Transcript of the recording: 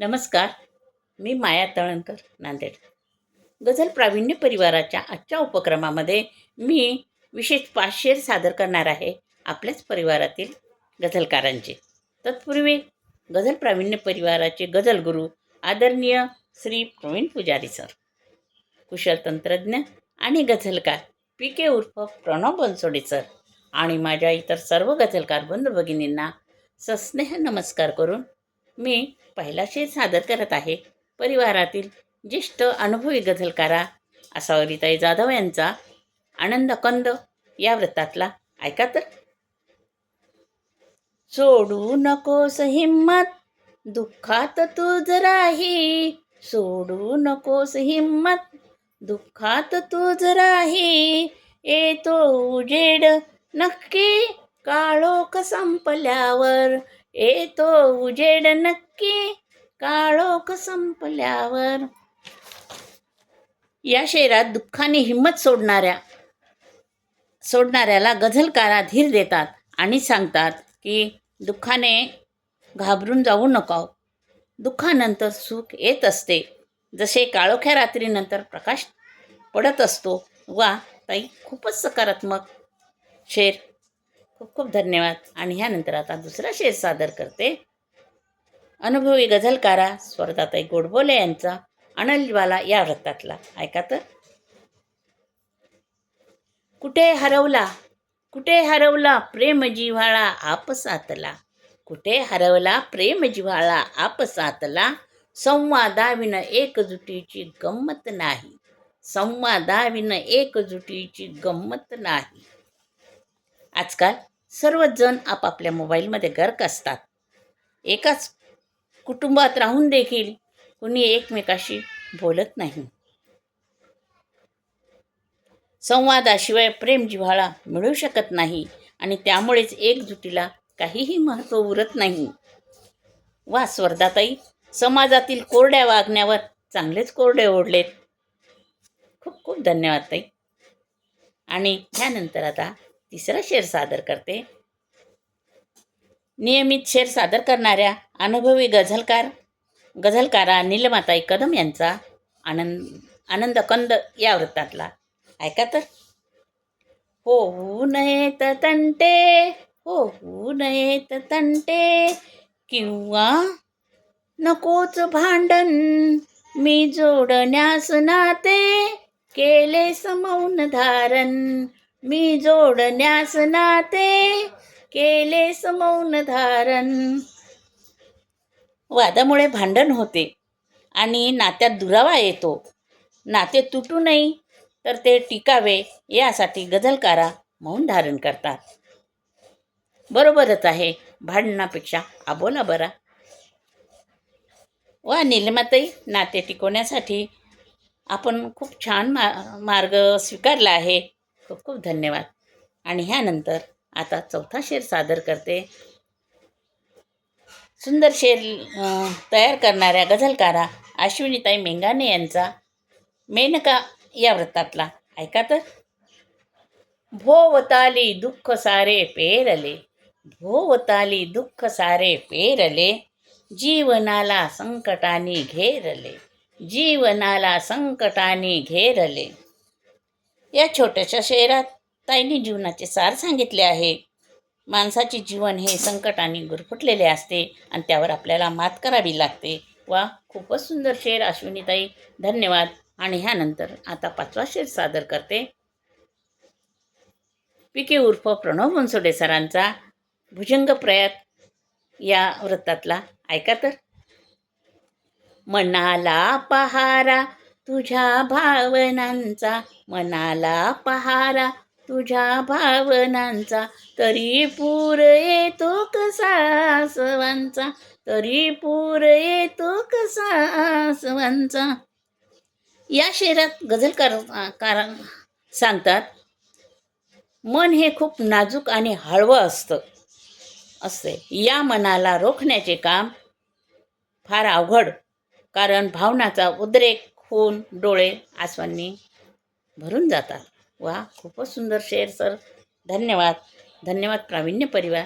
नमस्कार मी माया तळणकर नांदेड. गझल प्रावीण्य परिवाराच्या आजच्या उपक्रमामध्ये मी विशेष पाचशेर सादर करणार आहे आपल्याच परिवारातील गझलकारांचे. तत्पूर्वी गझल प्रावीण्य परिवाराचे गझलगुरू आदरणीय श्री प्रवीण पुजारी सर कुशल तंत्रज्ञ आणि गझलकार पी के उर्फ प्रणव बनसोडे सर आणि माझ्या इतर सर्व गझलकार बंधू भगिनींना सस्नेह नमस्कार करून मी पहिला शेर सादर करत आहे. परिवारातील ज्येष्ठ अनुभवी गझलकारा आसावरीताई जाधव यांचा आनंद कंद या व्रतातला ऐका तर. सोडू नकोस हिम्मत दुःखात तू जराही. सोडू नकोस हिम्मत दुःखात तू जराही. येतो उजेड नक्की काळोख संपल्यावर येतो उजेड नक्की काळोख संपल्यावर. या शेरात दुःखाने हिंमत सोडणाऱ्या सोडणाऱ्याला गझलकारा धीर देतात आणि सांगतात की दुःखाने घाबरून जाऊ नका हो. दुःखानंतर सुख येत असते. जसे काळोख्या रात्रीनंतर प्रकाश पडत असतो वा ताई खूपच सकारात्मक. शेर खूप खूप धन्यवाद. आणि ह्यानंतर आता दुसरा शेर सादर करते. अनुभवी गझलकारा स्वर्धाताई गोडबोले यांचा अनलवाला या व्रतातला ऐका तर. कुठे हरवला? कुठे हरवला प्रेम जिव्हाळा आपसातला कुठे हरवला प्रेम जिव्हाळा आपसातला संवादाविन एकजुटीची गंमत नाही. संवादाविन एकजुटीची गंमत नाही. आजकाल सर्वच जण आपापल्या मोबाईलमध्ये गर्क असतात. एकाच कुटुंबात राहून देखील कुणी एकमेकाशी बोलत नाही. संवादाशिवाय प्रेम जिव्हाळा मिळू शकत नाही आणि त्यामुळेच एकजुटीला काहीही महत्त्व उरत नाही. वा स्वर्धाताई समाजातील कोरड्या वागण्यावर चांगलेच कोरडे ओढलेत. खूप खूप धन्यवाद ताई. आणि ह्यानंतर आता तिसरा शेर सादर करते. नियमित शेर सादर करणाऱ्या अनुभवी गझलकार गझलकारा नीलमाताई कदम यांचा आनंद आनंद कंद या वृत्तातला. ऐका तर. होऊ नयेत तंटे होऊ नयेत तंटे किंवा नकोच भांडण मी जोडण्यास नाते केले समौन धारण मी जोडण्यास नाते केले समौन धारण. वादामुळे भांडण होते आणि नात्यात दुरावा येतो. नाते तुटू नये तर ते टिकावे यासाठी गझलकारा मौन धारण करतात. बरोबरच आहे भांडणापेक्षा आबोला बरा. वा निलमाताई नाते टिकवण्यासाठी आपण खूप छान मा मार्ग स्वीकारला आहे. खूप खूप धन्यवाद. आणि ह्यानंतर आता चौथा शेर सादर करते. सुंदर शेर तयार करणाऱ्या गझलकारा अश्विनीताई मेंगाने यांचा मेनका या व्रतातला. ऐका तर. भोवताली दुःख सारे पेरले भोवताली दुःख सारे पेरले जीवनाला संकटाने घेरले जीवनाला संकटाने घेरले. या छोट्याशा शहरात ताईने जीवनाचे सार सांगितले आहे. माणसाचे जीवन हे संकटाने गुरफटलेले असते आणि त्यावर आपल्याला मात करावी लागते. वा खूपच सुंदर शेर अश्विनीताई धन्यवाद. आणि ह्यानंतर आता पाचवा शेर सादर करते. पी के उर्फ प्रणव बनसोडे सरांचा भुजंग प्रयात या वृत्तातला. ऐका तर. मनाला पहारा तुझ्या भावनांचा मनाला पहारा. तुझ्या भावनांचा तरी पूर येतो कसा सवांचा तरी पूर येतो कसा सवांचा या शेरात गझलकार कारण सांगतात मन हे खूप नाजूक आणि हळवं असतं असते. या मनाला रोखण्याचे काम फार अवघड कारण भावनाचा उद्रेक ऊन डोळे आसवांनी भरून जातात. वा खूपच सुंदर शेर सर. धन्यवाद. धन्यवाद प्रावीण्य परिवार.